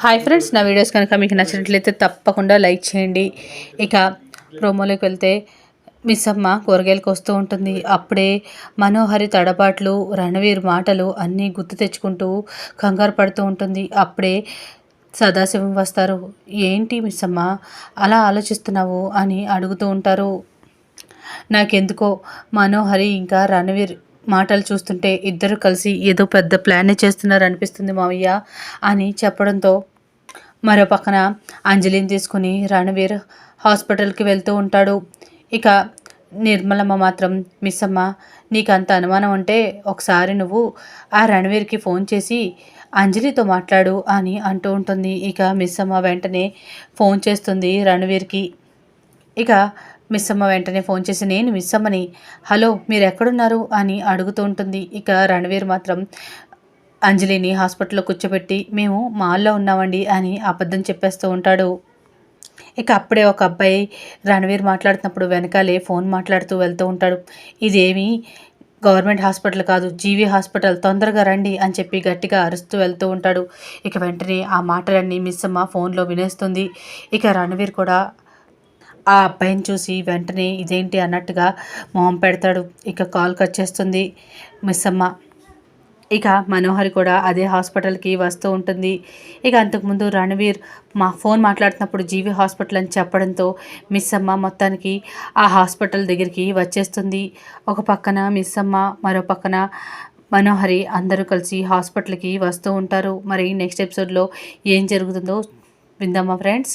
Hi friends నా videos కనుక మీకు నచ్చినట్లయితే తప్పకుండా లైక్ చేయండి. ఇక ప్రోమోలోకి వెళ్తే మిస్ అమ్మ కూరగాయలకు వస్తూ ఉంటుంది. అప్పుడే మనోహరి తడబాట్లు రణవీర్ మాటలు అన్నీ గుర్తు తెచ్చుకుంటూ కంగారు పడుతూ ఉంటుంది. అప్పుడే సదాశివం వస్తారు. ఏంటి మిస్ అమ్మ అలా ఆలోచిస్తున్నావు? అని అడుగుతూ ఉంటారు. నాకెందుకో మనోహరి ఇంకా రణవీర్ మాటలు చూస్తుంటే ఇద్దరు కలిసి ఏదో పెద్ద ప్లాన్ చేస్తున్నారు అనిపిస్తుంది మావయ్య అని చెప్పడంతో మరో పక్కన అంజలిని తీసుకుని రణవీర్ హాస్పిటల్కి వెళ్తూ ఉంటాడు. ఇక నిర్మలమ్మ మాత్రం మిస్ అమ్మ నీకు అంత అనుమానం ఉంటే ఒకసారి నువ్వు ఆ రణవీర్కి ఫోన్ చేసి అంజలితో మాట్లాడు అని అంటూ ఉంటుంది. ఇక మిస్ అమ్మ వెంటనే ఫోన్ చేస్తుంది రణవీర్కి. ఇక మిస్ అమ్మ వెంటనే ఫోన్ చేసి నేను మిస్ అమ్మని హలో మీరు ఎక్కడున్నారు అని అడుగుతూ ఉంటుంది. ఇక రణవీర్ మాత్రం అంజలిని హాస్పిటల్లో కూర్చోబెట్టి మేము మాల్లో ఉన్నామండి అని అబద్ధం చెప్పేస్తూ ఉంటాడు. ఇక అప్పుడే ఒక అబ్బాయి రణవీర్ మాట్లాడుతున్నప్పుడు వెనకాలే ఫోన్ మాట్లాడుతూ వెళ్తూ ఉంటాడు. ఇదేమి గవర్నమెంట్ హాస్పిటల్ కాదు జీవీ హాస్పిటల్ తొందరగా రండి అని చెప్పి గట్టిగా అరుస్తూ వెళ్తూ ఉంటాడు. ఇక వెంటనే ఆ మాటలన్నీ మిస్ అమ్మ ఫోన్లో వినేస్తుంది. ఇక రణవీర్ కూడా ఆ అబ్బాయిని చూసి వెంటనే ఇదేంటి అన్నట్టుగా మొహం పెడతాడు. ఇక కాల్ కట్ చేస్తుంది. మిస్ అమ్మ ఇక మనోహరి కూడా అదే హాస్పిటల్కి వస్తూ ఉంటుంది. ఇక అంతకుముందు రణవీర్ మా ఫోన్ మాట్లాడుతున్నప్పుడు జీవి హాస్పిటల్ అని చెప్పడంతో మిస్ అమ్మ మొత్తానికి ఆ హాస్పిటల్ దగ్గరికి వచ్చేస్తుంది. ఒక పక్కన మిస్ అమ్మ మరో పక్కన మనోహరి అందరూ కలిసి హాస్పిటల్కి వస్తూ ఉంటారు. మరి నెక్స్ట్ ఎపిసోడ్లో ఏం జరుగుతుందో విందామా ఫ్రెండ్స్?